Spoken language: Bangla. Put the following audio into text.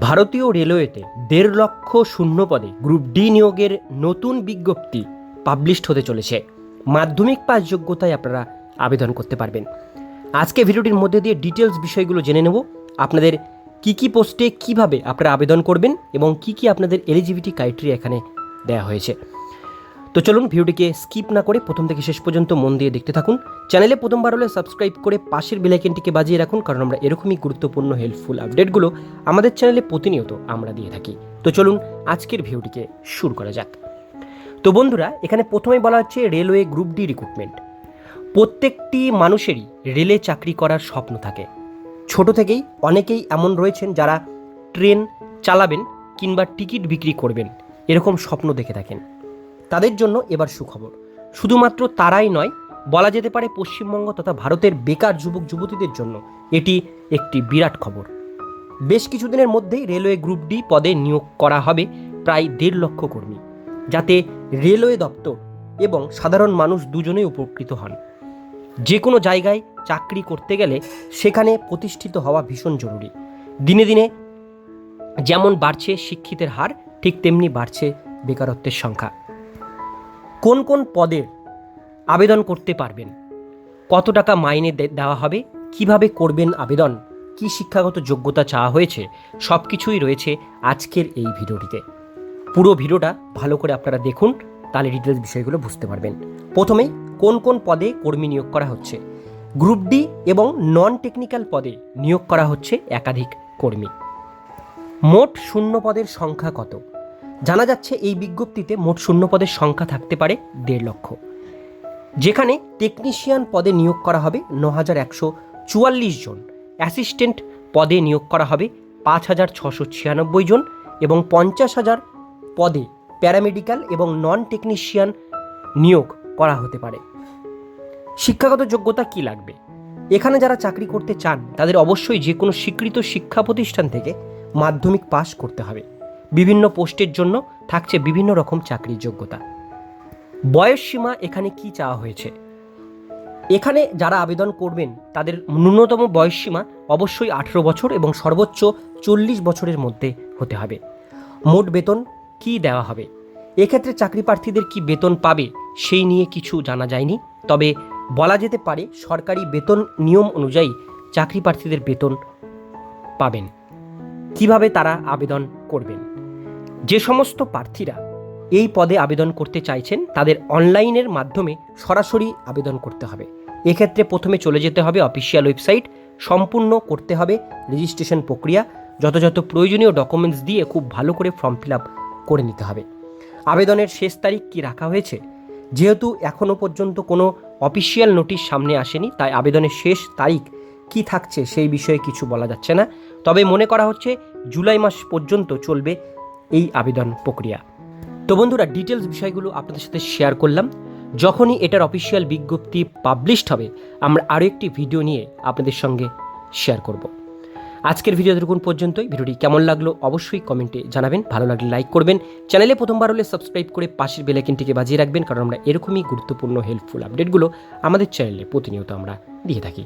ভারতীয় রেলওয়েতে দেড় লক্ষ শূন্য পদে গ্রুপ ডি নিয়োগের নতুন বিজ্ঞপ্তি পাবলিশড হতে চলেছে। মাধ্যমিক পাস যোগ্যতায় আপনারা আবেদন করতে পারবেন। আজকে ভিডিওটির মধ্যে দিয়ে ডিটেলস বিষয়গুলো জেনে নেব। আপনাদের কি কি পোস্টে কীভাবে আপনারা আবেদন করবেন এবং কি কি আপনাদের এলিজিবিলিটি ক্রাইটেরিয়া এখানে দেওয়া হয়েছে। তো চলুন ভিডিওটিকে স্কিপ না করে প্রথম থেকে শেষ পর্যন্ত মন দিয়ে দেখতে থাকুন। চ্যানেলে প্রথমবার হলে সাবস্ক্রাইব করে পাশের বেলাইকেনটিকে বাজিয়ে রাখুন, কারণ আমরা এরকমই গুরুত্বপূর্ণ হেল্পফুল আপডেটগুলো আমাদের চ্যানেলে প্রতিনিয়ত আমরা দিয়ে থাকি। তো চলুন আজকের ভিডিওটিকে শুরু করা যাক। তো বন্ধুরা, এখানে প্রথমেই বলা হচ্ছে রেলওয়ে গ্রুপ ডি রিক্রুটমেন্ট প্রত্যেকটি মানুষেরই রেলে চাকরি করার স্বপ্ন থাকে। ছোট থেকেই অনেকেই এমন রয়েছেন যারা ট্রেন চালাবেন কিংবা টিকিট বিক্রি করবেন, এরকম স্বপ্ন দেখে থাকেন। তাদের জন্য এবার সুখবর। শুধুমাত্র তারাই নয়, বলা যেতে পারে পশ্চিমবঙ্গ তথা ভারতের বেকার যুবক যুবতীদের জন্য এটি একটি বিরাট খবর। বেশ কিছুদিনের মধ্যেই রেলওয়ে গ্রুপ ডি পদে নিয়োগ করা হবে প্রায় দেড় লক্ষ কর্মী, যাতে রেলওয়ে দপ্তর এবং সাধারণ মানুষ দুজনেই উপকৃত হন। যে কোনো জায়গায় চাকরি করতে গেলে সেখানে প্রতিষ্ঠিত হওয়া ভীষণ জরুরি। দিনে দিনে যেমন বাড়ছে শিক্ষিতের হার, ঠিক তেমনি বাড়ছে বেকারত্বের সংখ্যা। কোন কোন পদের আবেদন করতে পারবেন? কত টাকা মাইনে দেওয়া হবে? কীভাবে করবেন আবেদন? কি শিক্ষাগত যোগ্যতা চাওয়া হয়েছে? সব কিছুই রয়েছে আজকের এই ভিডিওটিতে। পুরো ভিডিওটা ভালো করে আপনারা দেখুন, তাহলে ডিটেলস বিষয়গুলো বুঝতে পারবেন। প্রথমেই কোন কোন পদে কর্মী নিয়োগ করা হচ্ছে? গ্রুপ ডি এবং নন টেকনিক্যাল পদে নিয়োগ করা হচ্ছে একাধিক কর্মী। মোট শূন্য পদের সংখ্যা কত? জানা যাচ্ছে এই বিজ্ঞপ্তিতে মোট শূন্য পদের সংখ্যা থাকতে পারে দেড় লক্ষ। যেখানে টেকনিশিয়ান পদে নিয়োগ করা হবে ন হাজার একশো চুয়াল্লিশ জন অ্যাসিস্ট্যান্ট পদে নিয়োগ করা হবে পাঁচ হাজার ছশো ছিয়ানব্বই জন এবং পঞ্চাশ হাজার পদে প্যারামেডিক্যাল এবং নন টেকনিশিয়ান নিয়োগ করা হতে পারে। শিক্ষাগত যোগ্যতা কি লাগবে? এখানে যারা চাকরি করতে চান, তাদের অবশ্যই যে কোনো স্বীকৃত শিক্ষা প্রতিষ্ঠান থেকে মাধ্যমিক পাশ করতে হবে। বিভিন্ন পোস্টের জন্য থাকছে বিভিন্ন রকম চাকরির যোগ্যতা। বয়স সীমা এখানে কি চাওয়া হয়েছে? এখানে যারা আবেদন করবেন, তাদের ন্যূনতম বয়স সীমা অবশ্যই আঠেরো বছর এবং সর্বোচ্চ চল্লিশ বছরের মধ্যে হতে হবে। মোট বেতন কি দেওয়া হবে? এক্ষেত্রে চাকরি প্রার্থীদের কি বেতন পাবে সেই নিয়ে কিছু জানা যায়নি। তবে বলা যেতে পারে, সরকারি বেতন নিয়ম অনুযায়ী চাকরি প্রার্থীদের বেতন পাবেন। কীভাবে তারা আবেদন করবেন? যে সমস্ত প্রার্থীরা এই পদে আবেদন করতে চাইছেন, তাদের অনলাইনের মাধ্যমে সরাসরি আবেদন করতে হবে। এক্ষেত্রে প্রথমে চলে যেতে হবে অফিসিয়াল ওয়েবসাইট, সম্পূর্ণ করতে হবে রেজিস্ট্রেশন প্রক্রিয়া, যথাযথ প্রয়োজনীয় ডকুমেন্টস দিয়ে খুব ভালো করে ফর্ম ফিল আপ করে নিতে হবে। আবেদনের শেষ তারিখ কি রাখা হয়েছে? যেহেতু এখনও পর্যন্ত কোনো অফিসিয়াল নোটিশ সামনে আসেনি, তাই আবেদনের শেষ তারিখ কি থাকছে সেই বিষয়ে কিছু বলা যাচ্ছে না। তবে মনে করা হচ্ছে জুলাই মাস পর্যন্ত চলবে এই আবেদন প্রক্রিয়া। তো বন্ধুরা ডিটেলস বিষয়গুলো আপনাদের সাথে শেয়ার করলাম। যখনই এটার অফিসিয়াল বিজ্ঞপ্তি পাবলিশড হবে, আমরা আরও একটি ভিডিও নিয়ে আপনাদের সঙ্গে শেয়ার করব। আজকের ভিডিও দেখুন পর্যন্তই। ভিডিওটি কেমন লাগল অবশ্যই কমেন্টে জানাবেন। ভালো লাগলে লাইক করবেন। চ্যানেলে প্রথমবার হলে সাবস্ক্রাইব করে পাশের বেলাইকেনটিকে বাজিয়ে রাখবেন, কারণ আমরা এরকমই গুরুত্বপূর্ণ হেল্পফুল আপডেটগুলো আমাদের চ্যানেলে প্রতিনিয়ত আমরা দিয়ে থাকি।